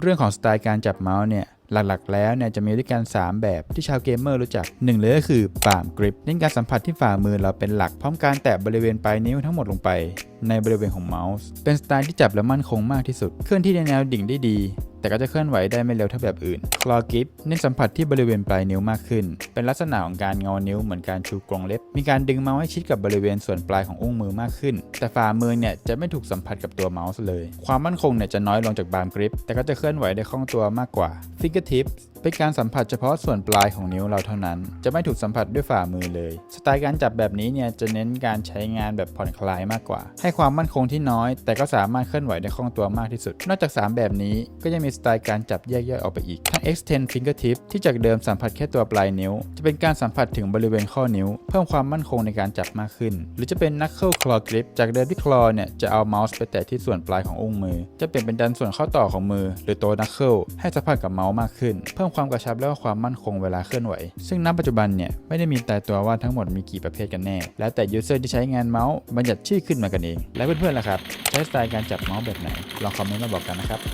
เรื่องของสไตล์การจับเมาส์เนี่ยหลักๆ แล้วเนี่ยจะมีด้วยกัน 3 แบบที่ชาวเกมเมอร์รู้จัก 1 เลยก็คือปามกริปเน้นการสัมผัสที่ฝ่ามือเราเป็นหลัก พร้อมการแตะบริเวณปลายนิ้วทั้งหมดลงไป ในบริเวณของเมาส์ เป็นสไตล์ที่จับแล้วมั่นคงมากที่สุด เคลื่อนที่ในแนวดิ่งได้ดี แต่ก็จะเคลื่อนไหวได้ไม่เร็วเท่าแบบอื่น คลอกิปเน้นสัมผัสที่บริเวณปลายนิ้วมากขึ้น เป็นลักษณะของการงอนิ้วเหมือนการชูกรงเล็บ มีการดึงเมาส์ให้ชิดกับบริเวณส่วนปลายของอุ้งมือมากขึ้น แต่ฝ่ามือเนี่ยจะไม่ถูกสัมผัสกับตัวเมาส์เลย ความมั่นคงเนี่ยจะน้อยลงจากบามกริป แต่ก็จะเคลื่อนไหวได้คล่องตัวมากกว่า ฟิงเกอร์ทิป นการสัมผัสเฉพาะส่วนปลายของนิ้วเราเท่านั้น จะไม่ถูกสัมผัสด้วยฝ่ามือเลย สไตล์การจับแบบนี้เนี่ยจะเน้นการใช้งานแบบผ่อนคลายมากกว่า ให้ความมั่นคงที่น้อย แต่ก็สามารถเคลื่อนไหวได้คล่องตัวมากที่สุด นอกจาก 3 แบบนี้ก็ยังมีสไตล์การจับแยกย่อยออกไปอีก ทั้ง extend fingertip ที่จากเดิมสัมผัสแค่ตัวปลายนิ้ว จะเป็นการสัมผัสถึงบริเวณข้อนิ้ว เพิ่มความมั่นคงในการจับมากขึ้น หรือจะเป็น knuckle claw grip จากเดิมที่ claw เนี่ยจะเอาเมาส์ไปแตะที่ส่วนปลายของอุ้งมือ จะเปลี่ยนเป็นดันส่วนข้อต่อของมือ หรือตัว knuckle ให้สัมผัสกับเมาส์มากขึ้น เพิ่มความกระชับและความมั่นคงเวลาเคลื่อนไหว ซึ่งณปัจจุบันเนี่ยไม่ได้มีแต่ตัวว่าทั้งหมดมีกี่ประเภทกันแน่ แล้วแต่ยูเซอร์ที่ใช้งานเมาส์บัญญัติชื่อขึ้นมากันเอง และเพื่อนๆล่ะครับ ใช้สไตล์การจับเมาส์แบบไหน ลองคอมเมนต์มาบอกกันนะครับ